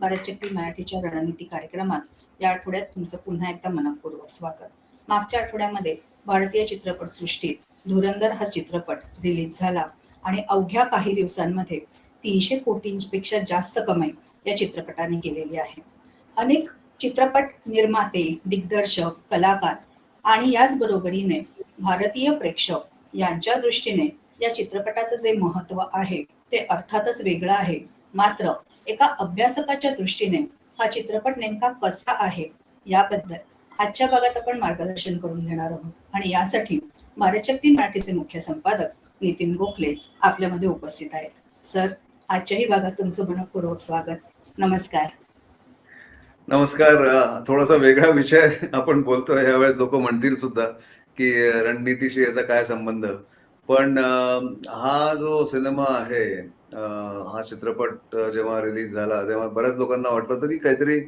भारतशक्ती मराठीच्या रणनीती कार्यक्रमात या आठवड्यात तुमचं पुन्हा एकदा मनपूर्वक स्वागत. मागच्या आठवड्यामध्ये भारतीय चित्रपटसृष्टीत धुरंधर हा चित्रपट रिलीज झाला आणि अवघ्या काही दिवसांमध्ये तीनशे कोटींपेक्षा जास्त कमाई या चित्रपटाने केलेली आहे. अनेक चित्रपट निर्माते दिग्दर्शक कलाकार आणि याच बरोबरीने भारतीय प्रेक्षक यांच्या दृष्टीने या चित्रपटाचं जे महत्त्व आहे ते अर्थातच वेगळं आहे. मात्र एका अभ्यासकाच्या दृष्टीने हा चित्रपट नेमका कसा आहे याबद्दल आजच्या भागात आपण मार्गदर्शन करून घेणार आहोत. आणि यासाठी भारतशक्ती मराठीचे मुख्य संपादक नितीन गोखले आपल्यामध्ये उपस्थित आहेत. सर आजच्याही भागात तुमचं मनपूर्वक स्वागत. नमस्कार. नमस्कार. थोडासा वेगळा विषय आपण बोलतोय. यावेळेस लोक म्हणतील सुद्धा की रणनीतीशी याचा काय संबंध. पण हा जो सिनेमा आहे हा चित्रपट जेव्हा रिलीज झाला तेव्हा बऱ्याच लोकांना वाटलं होतं की काहीतरी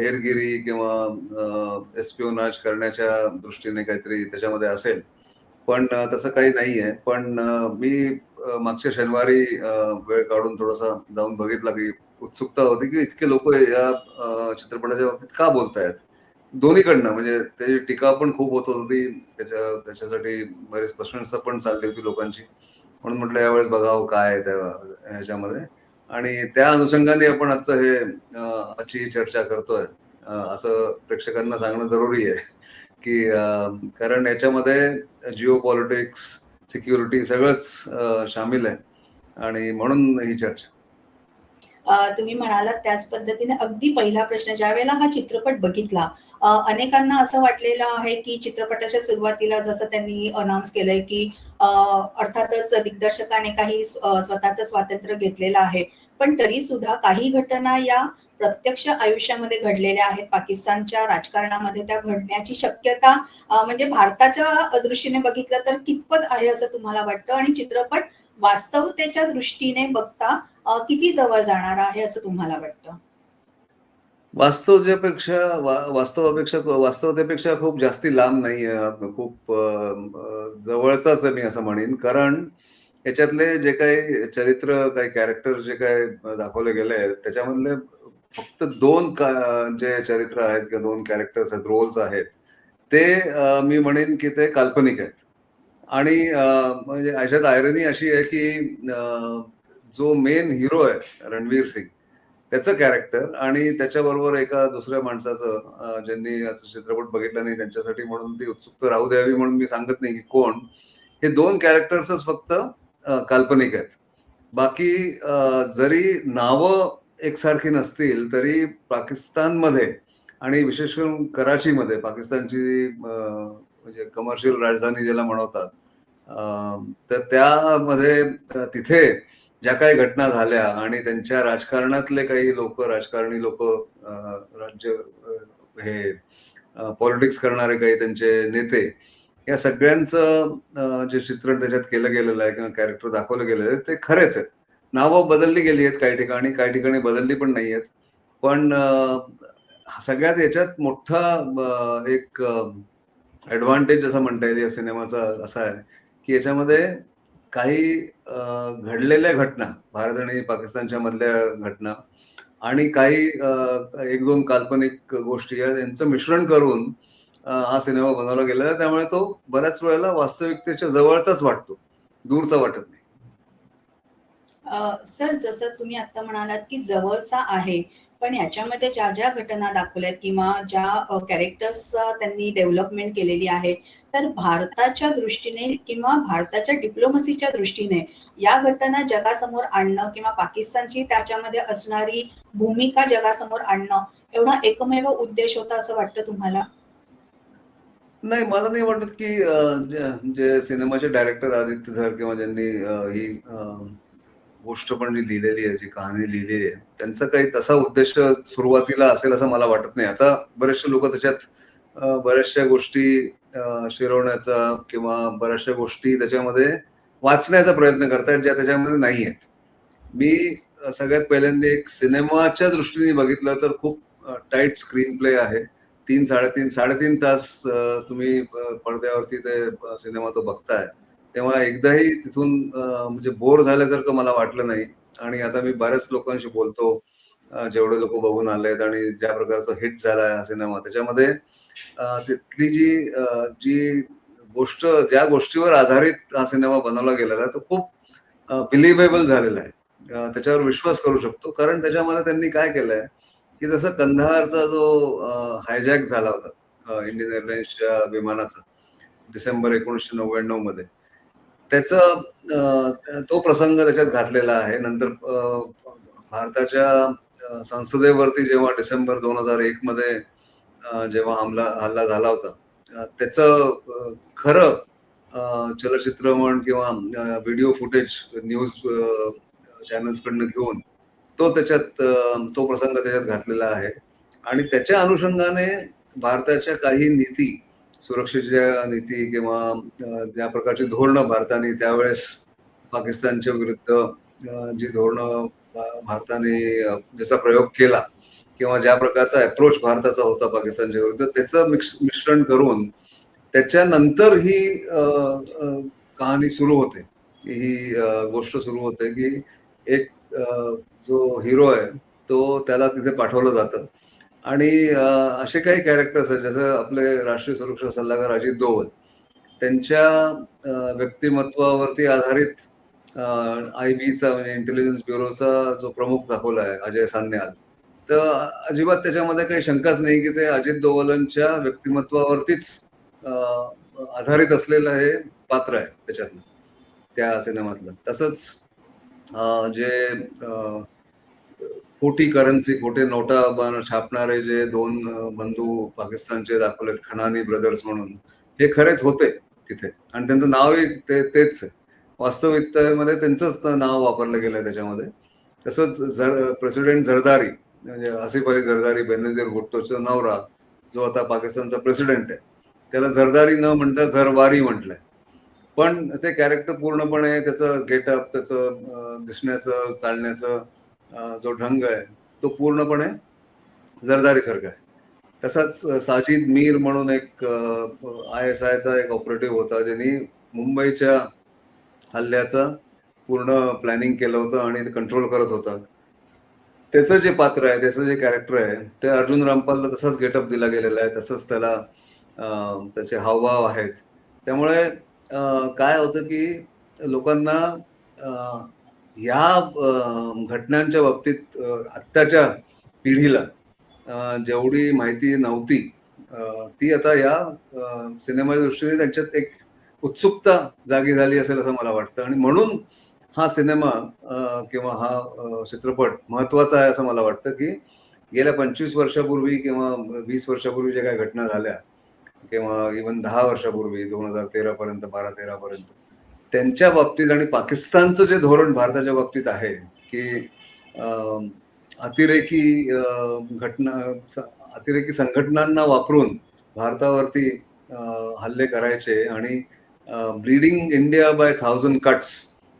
हेरगिरी किंवा एस्पिओनाज करण्याच्या दृष्टीने काहीतरी त्याच्यामध्ये असेल. पण तसं काही नाहीये. पण मी मागच्या शनिवारी वेळ काढून थोडासा जाऊन बघितला की उत्सुकता होती की इतके लोक या चित्रपटाच्या बाबतीत का बोलतायत? दोन्हीकडनं म्हणजे त्याची टीका पण खूप होत होती त्याच्या त्याच्यासाठी बरीच प्रशंसा पण चालली होती लोकांची. म्हणून म्हटलं यावेळेस बघावं काय त्या ह्याच्यामध्ये. आणि त्या अनुषंगाने आपण आजचं हे आजची ही चर्चा करतोय. असं प्रेक्षकांना सांगणं जरुरी आहे की कारण याच्यामध्ये जिओ पॉलिटिक्स सिक्युरिटी सगळंच सामील शामिल आहे. आणि म्हणून ही चर्चा. तुम्ही म्हणालात त्याच पद्धतीने अगदी पहिला प्रश्न ज्या वेळेला हा चित्रपट बघितला अनेकांना असं वाटलेलं आहे की चित्रपटाच्या सुरुवातीला जसं त्यांनी अनाऊन्स केलंय की अर्थातच दिग्दर्शकाने काही स्वतःचं स्वातंत्र्य घेतलेलं आहे. पण तरी सुद्धा काही घटना या प्रत्यक्ष आयुष्यामध्ये घडलेल्या आहेत. पाकिस्तानच्या राजकारणामध्ये त्या घडण्याची शक्यता म्हणजे भारताच्या दृष्टीने बघितलं तर कितपत आहे असं तुम्हाला वाटतं? आणि चित्रपट वास्तवतेच्या दृष्टीने बघता किती जवळ जाणार आहे असं तुम्हाला वाटतं? वास्तवतेपेक्षा वास्तवापेक्षा वास्तवतेपेक्षा खूप जास्ती लांब नाही आहे. खूप जवळचाच मी असं म्हणेन. कारण याच्यातले जे काही चरित्र काही कॅरेक्टर जे काही दाखवले गेले आहेत त्याच्यामधले फक्त दोन जे चरित्र आहेत किंवा दोन कॅरेक्टर्स आहेत रोल्स आहेत ते मी म्हणेन की ते काल्पनिक आहेत. आणि म्हणजे याच्यात आयरनी अशी आहे की जो मेन हिरो आहे रणवीर सिंग त्याचं कॅरेक्टर आणि त्याच्याबरोबर एका दुसऱ्या माणसाचं ज्यांनी चित्रपट बघितला नाही त्यांच्यासाठी म्हणून ती उत्सुकता राहू द्यावी म्हणून मी सांगत नाही की कोण. हे दोन कॅरेक्टर्सच फक्त काल्पनिक आहेत. बाकी जरी नावं एकसारखी नसतील तरी पाकिस्तानमध्ये आणि विशेष करून कराचीमध्ये पाकिस्तानची म्हणजे कमर्शियल राजधानी ज्याला म्हणवतात तर त्यामध्ये तिथे ज्या काही घटना झाल्या आणि त्यांच्या राजकारणातले काही लोक राजकारणी लोक राज्य हे पॉलिटिक्स करणारे काही त्यांचे नेते या सगळ्यांचं जे चित्रण त्याच्यात केलं गेलेलं आहे किंवा कॅरेक्टर दाखवलं गेलेलं आहे ते खरेच आहेत. नावं बदलली गेली आहेत काही ठिकाणी काही ठिकाणी बदलली पण नाही आहेत. पण सगळ्यात याच्यात मोठा एक ऍडव्हान्टेज असं म्हणता येईल या सिनेमाचा असा आहे की याच्यामध्ये काही घडलेल्या घटना भारत आणि पाकिस्तानच्या मधल्या घटना आणि काही एक दोन काल्पनिक गोष्टी यांचं मिश्रण करून हा सिनेमा बनवला गेलेला आहे. त्यामुळे तो बऱ्याच वेळेला वास्तविकतेच्या जवळचाच वाटतो. दूरचा वाटत नाही. सर जसं तुम्ही आता म्हणालात की जवळचा आहे पण याच्यामध्ये ज्या ज्या घटना दाखवल्यात किंवा ज्या कॅरेक्टर्स त्यांनी डेव्हलपमेंट केलेली आहे तर भारताच्या दृष्टीने किंवा भारताच्या डिप्लोमसीच्या दृष्टीने या घटना जगासमोर आणणं किंवा पाकिस्तानची त्याच्यामध्ये असणारी भूमिका जगासमोर आणणं एवढा एकमेव उद्देश होता असं वाटतं तुम्हाला? नाही मला नाही वाटत की जे सिनेमाचे डायरेक्टर आदित्य धर किंवा ज्यांनी ही गोष्ट पण जी लिहिलेली आहे जी कहाणी लिहिलेली आहे. त्यांचा काही तसा उद्देश सुरुवातीला असेल असं मला वाटत नाही. आता बरेचसे लोक त्याच्यात बऱ्याचशा गोष्टी शिरवण्याचा किंवा बऱ्याचशा गोष्टी त्याच्यामध्ये वाचण्याचा प्रयत्न करतायत ज्या त्याच्यामध्ये नाही आहेत. मी सगळ्यात पहिल्यांदा एक सिनेमाच्या दृष्टीने बघितलं तर खूप टाईट स्क्रीन प्ले आहे. तीन साडेतीन साडेतीन तास तुम्ही पडद्यावरती ते सिनेमा तो बघताय. तेव्हा एकदाही तिथून म्हणजे बोर झाल्यासारखं मला वाटलं नाही. आणि आता मी बऱ्याच लोकांशी बोलतो. जेवढे लोक बघून आलेत आणि ज्या प्रकारचा हिट झाला हा सिनेमा. त्याच्यामध्ये तिथली जी जी गोष्ट ज्या गोष्टीवर आधारित हा सिनेमा बनवला गेलेला आहे तो खूप बिलिव्हेबल झालेला आहे. त्याच्यावर विश्वास करू शकतो. कारण त्याच्यामध्ये त्यांनी काय केलंय की जसं कंधारचा जो हायजॅक झाला होता इंडियन एअरलाइन्सच्या विमानाचा डिसेंबर एकोणीसशे नव्याण्णवमध्ये त्याचं तो प्रसंग त्याच्यात घातलेला आहे. नंतर भारताच्या संसदेवरती जेव्हा डिसेंबर दोन हजार एक मध्ये जेव्हा हमला हल्ला झाला होता त्याचं खरं चलचित्र चलचित्रमण किंवा व्हिडिओ फुटेज न्यूज चॅनल्स कडनं घेऊन तो त्याच्यात तो प्रसंग त्याच्यात घातलेला आहे. आणि त्याच्या अनुषंगाने भारताच्या काही नीती सुरक्षेच्या नीती किंवा ज्या प्रकारची धोरणं भारताने त्यावेळेस पाकिस्तानच्या विरुद्ध जी धोरणं भारताने ज्याचा प्रयोग केला किंवा ज्या प्रकारचा अप्रोच भारताचा होता पाकिस्तानच्या विरुद्ध त्याचं मिश्रण करून त्याच्यानंतर ही कहाणी सुरू होते. ही गोष्ट सुरू होते की एक जो हिरो आहे तो त्याला तिथे पाठवलं जातं. आणि असे काही कॅरेक्टर्स आहेत जसं आपले राष्ट्रीय सुरक्षा सल्लागार अजित दोवल त्यांच्या व्यक्तिमत्वावरती आधारित आय बीचा म्हणजे इंटेलिजन्स ब्युरोचा जो प्रमुख दाखवला आहे अजय सान्याल. तर अजिबात त्याच्यामध्ये काही शंकाच नाही की ते अजित दोवलांच्या व्यक्तिमत्वावरतीच आधारित असलेलं हे पात्र आहे त्याच्यातलं त्या सिनेमातलं. तसंच जे खोटी करन्सी खोटे नोटा छापणारे जे दोन बंधू पाकिस्तानचे दाखवलेत खनानी ब्रदर्स म्हणून हे खरेच होते तिथे. आणि त्यांचं नावही ते तेच आहे. वास्तविकतेमध्ये त्यांचंच नाव वापरलं गेलं त्याच्यामध्ये. तसंच झर प्रेसिडेंट झरदारी म्हणजे आसिफ अली झरदारी बेनजीर भुट्टोचा नवरा जो आता पाकिस्तानचा प्रेसिडेंट आहे त्याला झरदारी न म्हणता झरवारी म्हटलंय. पण ते कॅरेक्टर पूर्णपणे त्याचं गेटअप त्याचं दिसण्याचं चालण्याचं जो ढंग आहे तो पूर्णपणे जरदारीसारखा आहे. तसाच साजिद मीर म्हणून एक आय एस आयचा एक ऑपरेटिव्ह होता ज्यांनी मुंबईच्या हल्ल्याचं पूर्ण प्लॅनिंग केलं होतं आणि कंट्रोल करत होता. त्याचं जे पात्र आहे त्याचं जे कॅरेक्टर आहे ते अर्जुन रामपालला तसाच गेटअप दिला गेलेला आहे तसंच त्याला त्याचे हावभाव आहेत. त्यामुळे काय होतं की लोकांना ह्या घटनांच्या बाबतीत आत्ताच्या पिढीला जेवढी माहिती नव्हती ती आता या सिनेमाच्या दृष्टीने त्यांच्यात एक उत्सुकता जागी झाली असेल असं मला वाटतं. आणि म्हणून हा सिनेमा किंवा हा चित्रपट महत्त्वाचा आहे असं मला वाटतं की गेल्या पंचवीस वर्षापूर्वी किंवा वीस वर्षापूर्वी ज्या काही घटना झाल्या किंवा इवन दहा वर्षापूर्वी दोन हजार तेरापर्यंत बारा तेरापर्यंत त्यांच्या बाबतीत आणि पाकिस्तानचं जे धोरण भारताच्या बाबतीत आहे की अतिरेकी घटना स- अतिरेकी संघटनांना वापरून भारतावरती हल्ले करायचे आणि bleeding India by thousand cuts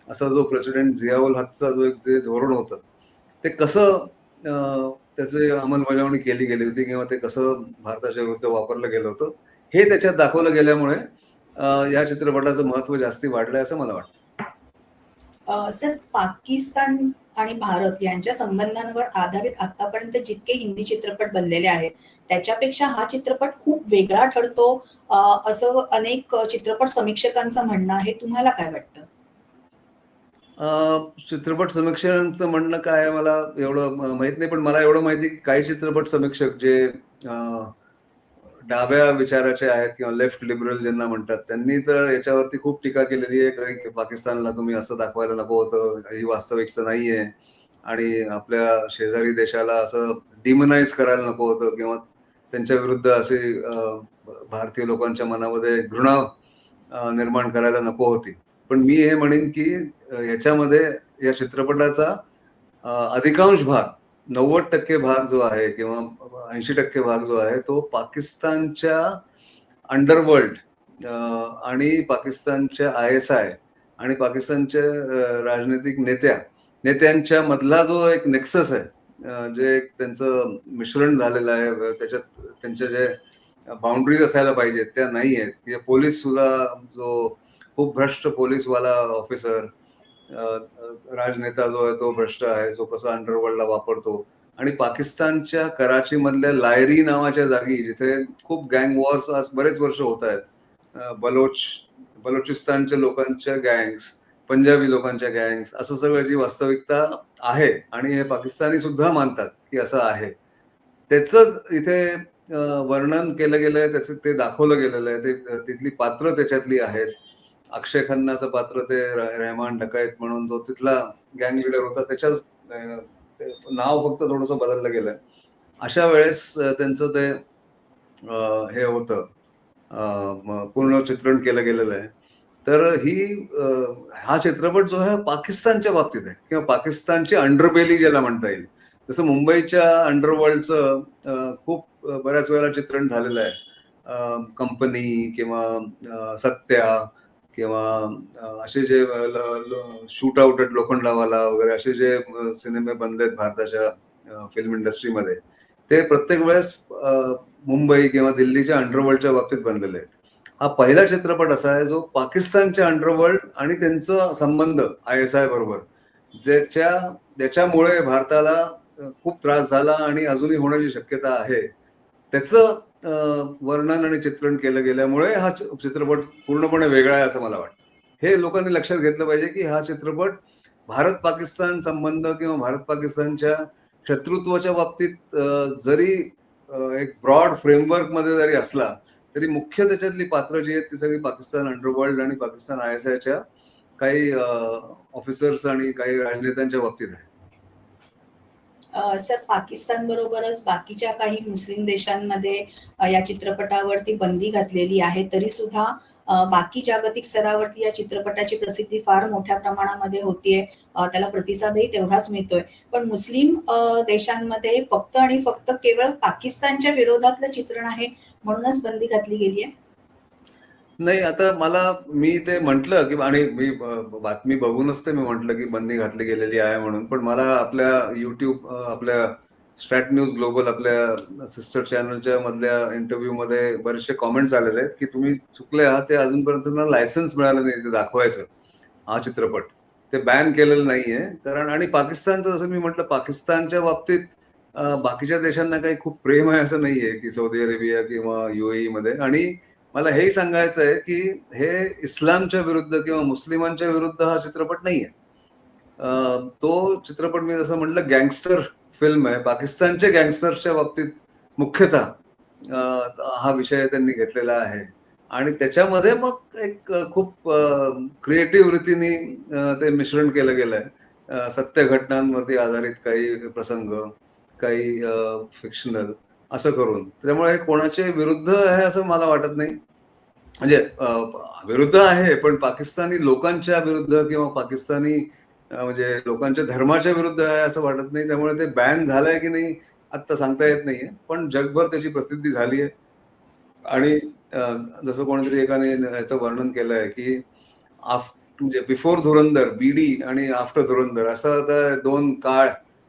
असा जो प्रेसिडेंट जियाउल हकचा जो एक जे धोरण होतं ते कसं त्याचे अंमलबजावणी केली गेली होती किंवा ते कसं भारताच्या विरुद्ध वापरलं गेलं होतं हे त्याच्यात दाखवलं गेल्यामुळे या चित्रपटाचं महत्त्व जास्ती वाढलंय असं मला वाटतं. सर पाकिस्तान आणि भारत यांच्या संबंधांवर आधारित आतापर्यंत जितके हिंदी चित्रपट बनलेले आहेत त्याच्यापेक्षा हा चित्रपट खूप वेगळा ठरतो असं अनेक चित्रपट समीक्षकांचं म्हणणं आहे. तुम्हाला काय वाटतं? चित्रपट समीक्षकांचं म्हणणं काय आहे मला एवढं माहीत नाही पण मला एवढं माहिती की काही चित्रपट समीक्षक जे डाव्या विचाराचे आहेत किंवा लेफ्ट लिबरल ज्यांना म्हणतात त्यांनी तर याच्यावरती खूप टीका केलेली आहे. की पाकिस्तानला तुम्ही असं दाखवायला नको होतं ही वास्तविकता नाहीये. आणि आपल्या शेजारी देशाला असं डिमनाइज करायला नको होतं किंवा त्यांच्या विरुद्ध असे भारतीय लोकांच्या मनामध्ये घृणा निर्माण करायला नको होती. पण मी हे म्हणेन की याच्यामध्ये या चित्रपटाचा अधिकांश भाग नव्वद टक्के भाग जो आहे किंवा ऐंशी टक्के भाग जो आहे तो पाकिस्तानच्या अंडरवर्ल्ड आणि पाकिस्तानच्या आय एस आय आणि पाकिस्तानच्या राजनैतिक नेत्या नेत्यांच्या मधला जो एक नेक्सस आहे जे एक त्यांचं मिश्रण झालेलं आहे त्याच्यात त्यांच्या जे बाउंड्रीज असायला पाहिजेत त्या नाही आहेत पोलीस सुद्धा जो खूप भ्रष्ट पोलीसवाला ऑफिसर राजनेता जो आहे तो भ्रष्ट आहे जो कसा अंडरवर्ल्डला वापरतो. आणि पाकिस्तानच्या कराची मधल्या लायरी नावाच्या जागी जिथे खूप गँग वॉर्स आज बरेच वर्ष होत आहेत बलोच बलोचिस्तानच्या लोकांच्या गँग्स पंजाबी लोकांच्या गँग्स असं सगळं जी वास्तविकता आहे आणि हे पाकिस्तानी सुद्धा मानतात की असं आहे. त्याचं इथे वर्णन केलं गेलंय त्याचं ते दाखवलं गेलेलं आहे ते तिथली पात्र त्याच्यातली आहेत. अक्षय खन्नाचं पात्र ते र- डकायत म्हणून जो तिथला गँग लिडर होता त्याच्याच ते नाव फक्त थोडस बदललं गेलंय. अशा वेळेस त्यांचं ते हे होतं पूर्ण चित्रण केलं गेलेलं आहे. तर ही हा चित्रपट जो आहे पाकिस्तानच्या बाबतीत आहे किंवा पाकिस्तानची अंडरबेली ज्याला म्हणता येईल. जसं मुंबईच्या अंडरवर्ल्डचं खूप बऱ्याच वेळेला चित्रण झालेलं आहे. कंपनी किंवा सत्या किंवा असे जे शूट आउट लोखंडावाला वगैरे असे जे सिनेमे बनले आहेत भारताच्या फिल्म इंडस्ट्रीमध्ये ते प्रत्येक वेळेस मुंबई किंवा दिल्लीच्या अंडरवर्ल्डच्या बाबतीत बनलेले आहेत. हा पहिला चित्रपट असा आहे जो पाकिस्तानच्या अंडरवर्ल्ड आणि त्यांचा संबंध आय एस आय बरोबर ज्याच्या ज्याच्यामुळे भारताला खूप त्रास झाला आणि अजूनही होण्याची शक्यता आहे. त्याचं वर्णन आणि चित्रण केलं गेल्यामुळे हा चित्रपट पूर्णपणे वेगळा आहे असं मला वाटतं. हे लोकांनी लक्षात घेतलं पाहिजे की हा चित्रपट भारत पाकिस्तान संबंध किंवा भारत पाकिस्तानच्या शत्रुत्वाच्या बाबतीत जरी एक ब्रॉड फ्रेमवर्कमध्ये जरी असला तरी मुख्य त्याच्यातली पात्र जी आहेत ती सगळी पाकिस्तान अंडरवर्ल्ड आणि पाकिस्तान आय एस आयच्या काही ऑफिसर्स आणि काही राजनेत्यांच्या बाबतीत आहे सर पाकिस्तान बरोबरच बाकीच्या काही मुस्लिम देशांमध्ये या चित्रपटावरती बंदी घातलेली आहे तरी सुद्धा बाकी जागतिक स्तरावरती या चित्रपटाची प्रसिद्धी फार मोठ्या प्रमाणामध्ये होतीये. त्याला प्रतिसादही तेवढाच मिळतोय. पण मुस्लिम देशांमध्ये फक्त आणि फक्त केवळ पाकिस्तानच्या विरोधातलं चित्रण आहे म्हणूनच बंदी घातली गेली आहे नाही आता मला मी ते म्हंटल की आणि मी बातमी बघूनच ते मी म्हंटल की बंदी घातली गेलेली आहे म्हणून. पण मला आपल्या युट्यूब आपल्या स्ट्रॅट न्यूज ग्लोबल आपल्या सिस्टर चॅनलच्या मधल्या इंटरव्ह्यू मध्ये बरेचसे कॉमेंट्स आलेले आहेत की तुम्ही चुकले आहात ते अजूनपर्यंत लायसन्स मिळालं नाही ते दाखवायचं हा चित्रपट. ते बॅन केलेलं नाहीये. कारण आणि पाकिस्तानचं जसं मी म्हटलं पाकिस्तानच्या बाबतीत बाकीच्या देशांना काही खूप प्रेम आहे असं नाहीये की सौदी अरेबिया किंवा युएई मध्ये. आणि मला हेही सांगायचं आहे की हे इस्लामच्या विरुद्ध किंवा मुस्लिमांच्या विरुद्ध हा चित्रपट नाहीये. आहे तो चित्रपट मी जसं म्हटलं गँगस्टर फिल्म आहे. पाकिस्तानच्या गँगस्टर्सच्या बाबतीत मुख्यतः हा विषय त्यांनी घेतलेला आहे. आणि त्याच्यामध्ये मग एक खूप क्रिएटिव्ह रीतीने ते मिश्रण केलं गेलंय. सत्य घटनांवरती आधारित काही प्रसंग काही फिक्शनल असं करून. त्यामुळे हे कोणाचे विरुद्ध आहे असं मला वाटत नाही. म्हणजे विरुद्ध आहे पण पाकिस्तानी लोकांच्या विरुद्ध किंवा पाकिस्तानी म्हणजे लोकांच्या धर्माच्या विरुद्ध आहे असं वाटत नाही. त्यामुळे ते बॅन झालंय की नाही आत्ता सांगता येत नाहीये. पण जगभर त्याची प्रसिद्धी झाली आहे आणि जसं कोणीतरी एकाने याचं वर्णन केलं आहे की आफ म्हणजे बिफोर धुरंदर बीडी आणि आफ्टर धुरंदर असं आता दोन काळ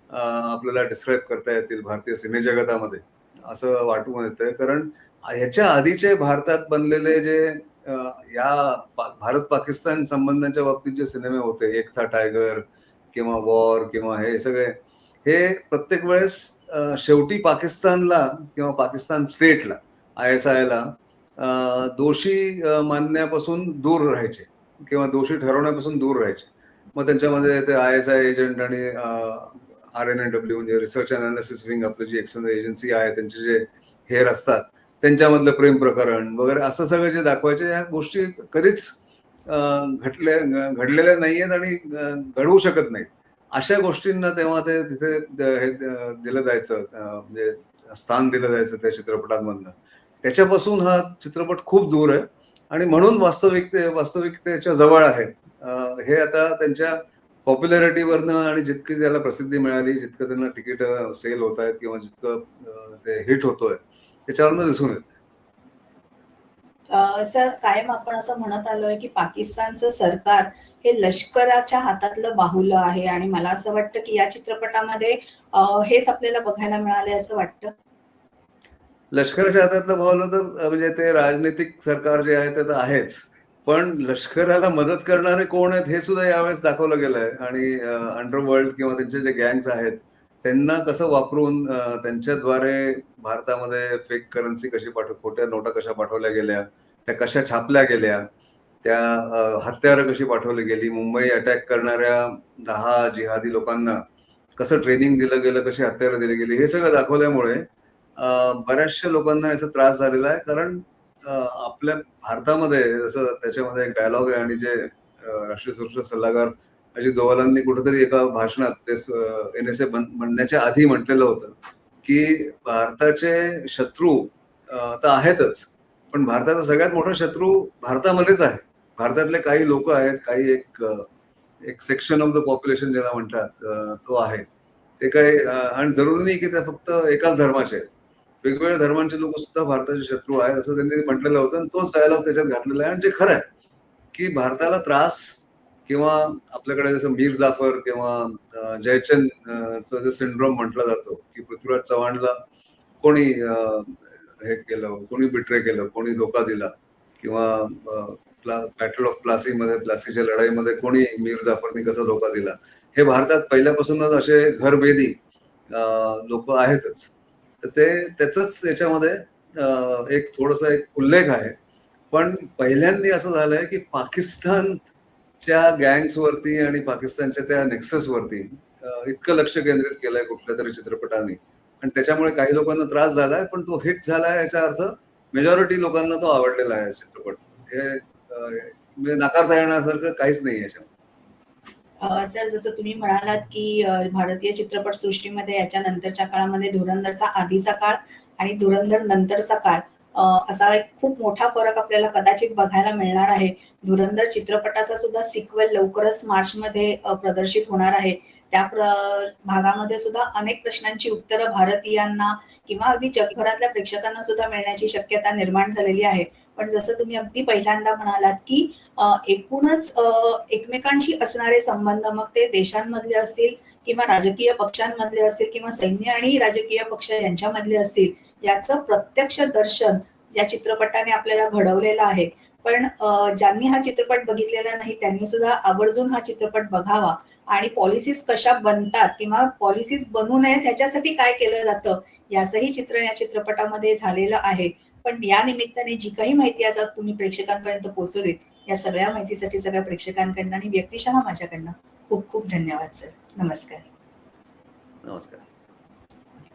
आपल्याला डिस्क्राईब करता येतील भारतीय सिनेजगतामध्ये. असं वाटून येतंय. कारण ह्याच्या आधीचे भारतात बनलेले जे या भारत पाकिस्तान संबंधांच्या बाबतीत जे सिनेमे होते एकथा टायगर किंवा वॉर किंवा हे सगळे हे प्रत्येक वेळेस शेवटी पाकिस्तानला किंवा पाकिस्तान स्टेटला आय एस आयला दोषी मानण्यापासून दूर राहायचे किंवा दोषी ठरवण्यापासून दूर राहायचे. मग त्यांच्यामध्ये ते आय एस आय एजंट आणि आर एन एन डब्ल्यू म्हणजे रिसर्च अनालिसिस विंग आपली जी एक्सटर्नल एजन्सी आहे त्यांचे जे हेर असतात त्यांच्यामधलं प्रेम प्रकरण वगैरे असं सगळं जे दाखवायचे या गोष्टी कधीच घटले घडलेल्या आहेत आणि घडवू शकत नाहीत. अशा गोष्टींना तेव्हा ते तिथे हे दिलं जायचं म्हणजे स्थान दिलं जायचं त्या चित्रपटांमधनं. त्याच्यापासून हा चित्रपट खूप दूर आहे. आणि म्हणून वास्तविकते वास्तविकतेच्या जवळ आहे. हे आता त्यांच्या पॉप्युलॅरिटीवरनं आणि जितकी त्याला प्रसिद्धी मिळाली जितकं त्यांना तिकीट सेल होत आहेत किंवा जितकं ते हिट होतोय त्याच्यावरनं दिसून येत सर कायम आपण असं म्हणत आलोय की पाकिस्तानचं सरकार हे लष्कराच्या हातातलं बाहुलं आहे आणि मला असं वाटतं की या चित्रपटामध्ये हेच आपल्याला बघायला मिळाले असं वाटतं? लष्कराच्या हातातलं भावलं तर म्हणजे ते राजनैतिक सरकार जे आहे ते तर आहेच. पण लष्कराला मदत करणारे कोण आहेत हे सुद्धा यावेळेस दाखवलं गेलंय. आणि अंडरवर्ल्ड किंवा त्यांचे जे गँग्स आहेत त्यांना कसं वापरून त्यांच्याद्वारे भारतामध्ये फेक करन्सी कशी पाठव खोट्या नोटा कशा पाठवल्या गेल्या त्या कशा छापल्या गेल्या त्या हत्यारं कशी पाठवली गेली मुंबई अटॅक करणाऱ्या दहा जिहादी लोकांना कसं ट्रेनिंग दिलं गेलं कशी हत्यारं दिली गेली हे सगळं दाखवल्यामुळे बऱ्याचशा लोकांना याचा त्रास झालेला आहे. कारण आपल्या भारतामध्ये जसं त्याच्यामध्ये एक डायलॉग आहे आणि जे राष्ट्रीय सुरक्षा सल्लागार अजित दोवालांनी कुठेतरी एका भाषणात ते एन एस ए म्हणण्याच्या आधी म्हटलेलं होतं की भारताचे शत्रू तर आहेतच पण भारताचा सगळ्यात मोठा शत्रू भारतामध्येच आहे. भारतातले काही लोक आहेत काही एक एक सेक्शन ऑफ द पॉप्युलेशन ज्याला म्हणतात तो आहे. ते काही आणि जरुरी नाही की ते फक्त एकाच धर्माचे आहेत. वेगवेगळ्या धर्मांचे लोक सुद्धा भारताचे शत्रू आहेत असं त्यांनी म्हटलेलं होतं आणि तोच डायलॉग त्याच्यात घातलेला आहे. आणि जे खरं आहे की भारताला त्रास किंवा आपल्याकडे जसं मीर जाफर किंवा जयचंद चं जे सिंड्रोम म्हटलं जातो की पृथ्वीराज चव्हाणला कोणी हे केलं कोणी बिट्रे केलं कोणी धोका दिला किंवा बॅटल ऑफ प्लासीमध्ये प्लासीच्या लढाईमध्ये कोणी मीर जाफरनी कसा धोका दिला? हे भारतात पहिल्यापासूनच असे घरभेदी लोक आहेतच. ते त्याच याच्यामध्ये एक थोडासा एक उल्लेख आहे. पण पहिल्यांदा असं झालंय की पाकिस्तानच्या गँग्स वरती आणि पाकिस्तानच्या त्या नेक्सेस वरती इतकं लक्ष केंद्रित केलंय कुठल्या तरी चित्रपटाने. आणि त्याच्यामुळे काही लोकांना त्रास झालाय पण तो हिट झालाय याचा अर्थ मेजॉरिटी लोकांना तो आवडलेला आहे चित्रपट. हे म्हणजे नाकारता येण्यासारखं काहीच नाही याच्यामध्ये. सर जसं तुम्ही म्हणालात की भारतीय चित्रपट सृष्टीमध्ये याच्या नंतरच्या काळामध्ये धुरंधरचा आधीचा काळ आणि धुरंधर नंतरचा काळ असा एक खूप मोठा फरक आपल्याला कदाचित बघायला मिळणार आहे. धुरंधर चित्रपटाचा सुद्धा सिक्वेल लवकरच मार्चमध्ये प्रदर्शित होणार आहे. त्या प्र भागामध्ये सुद्धा अनेक प्रश्नांची उत्तरं भारतीयांना किंवा अगदी जगभरातल्या प्रेक्षकांना सुद्धा मिळण्याची शक्यता निर्माण झालेली आहे. पण जसं तुम्ही अगदी पहिल्यांदा म्हणालात की एकूणच एकमेकांशी असणारे संबंध मग ते देशांमधले असतील किंवा राजकीय पक्षांमधले असतील किंवा सैन्य आणि राजकीय पक्ष यांच्यामधले असतील याचं प्रत्यक्ष दर्शन या चित्रपटाने आपल्याला घडवलेलं आहे. पण ज्यांनी हा चित्रपट बघितलेला नाही त्यांनी सुद्धा आवर्जून हा चित्रपट बघावा. आणि पॉलिसीज कशा बनतात किंवा पॉलिसीज बनू नयेत ह्याच्यासाठी काय केलं जातं याचंही चित्रण या चित्रपटामध्ये झालेलं आहे. पण या निमित्ताने जी काही माहिती आज तुम्ही प्रेक्षकांपर्यंत पोहोचवलीत या सगळ्या माहितीसाठी सगळ्या प्रेक्षकांकडनं आणि व्यक्तिशः माझ्याकडनं खूप खूप धन्यवाद सर. नमस्कार. नमस्कार.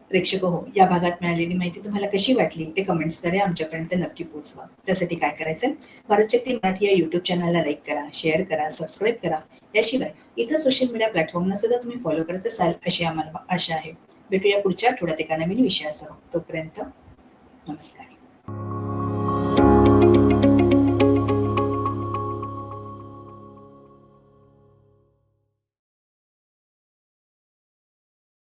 प्रेक्षक हो या भागात मिळालेली माहिती तुम्हाला कशी वाटली ते कमेंट्सद्वारे आमच्यापर्यंत नक्की पोहोचवा. त्यासाठी काय करायचं? भारत शक्ती मराठी या युट्यूब चॅनलला लाईक करा शेअर करा सबस्क्राईब करा. याशिवाय इतर सोशल मीडिया प्लॅटफॉर्मना सुद्धा तुम्ही फॉलो करत असाल अशी आम्हाला आशा आहे. भेटूया पुढच्या आठवड्यात एका नवीन विषयासह. तोपर्यंत नमस्कार. you